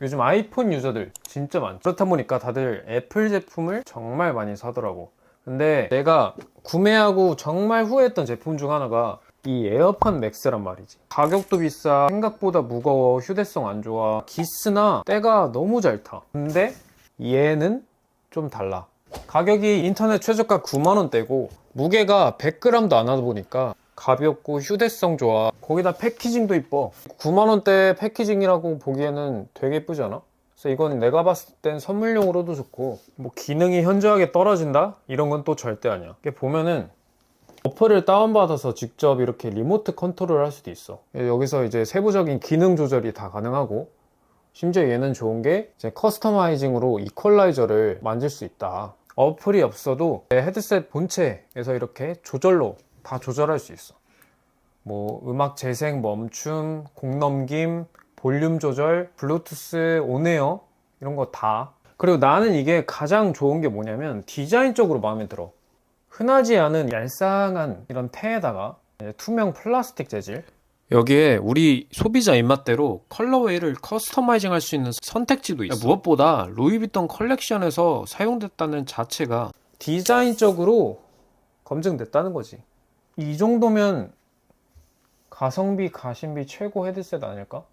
요즘 아이폰 유저들 진짜 많죠. 그렇다 보니까 다들 애플 제품을 정말 많이 사더라고. 근데 내가 구매하고 정말 후회했던 제품 중 하나가 이 에어팟 맥스란 말이지. 가격도 비싸, 생각보다 무거워, 휴대성 안 좋아, 기스나 때가 너무 잘 타. 근데 얘는 좀 달라. 가격이 인터넷 최저가 9만원대고 무게가 100g도 안 하다 보니까 가볍고 휴대성 좋아. 거기다 패키징도 이뻐. 9만원대 패키징이라고 보기에는 되게 예쁘지 않아? 그래서 이건 내가 봤을 땐 선물용으로도 좋고 뭐 기능이 현저하게 떨어진다? 이런 건 또 절대 아니야. 이게 보면은 어플을 다운받아서 직접 이렇게 리모트 컨트롤 할 수도 있어. 여기서 이제 세부적인 기능 조절이 다 가능하고 심지어 얘는 좋은 게 이제 커스터마이징으로 이퀄라이저를 만질 수 있다. 어플이 없어도 내 헤드셋 본체에서 이렇게 조절로 다 조절할 수 있어. 뭐 음악 재생 멈춤, 곡 넘김, 볼륨 조절, 블루투스 온에어 이런 거 다. 그리고 나는 이게 가장 좋은 게 뭐냐면 디자인적으로 마음에 들어. 흔하지 않은 얄쌍한 이런 테에다가 투명 플라스틱 재질 여기에 우리 소비자 입맛대로 컬러웨이를 커스터마이징 할 수 있는 선택지도 있어. 무엇보다 루이비통 컬렉션에서 사용됐다는 자체가 디자인적으로 검증됐다는 거지. 이 정도면 가성비, 가심비 최고 헤드셋 아닐까?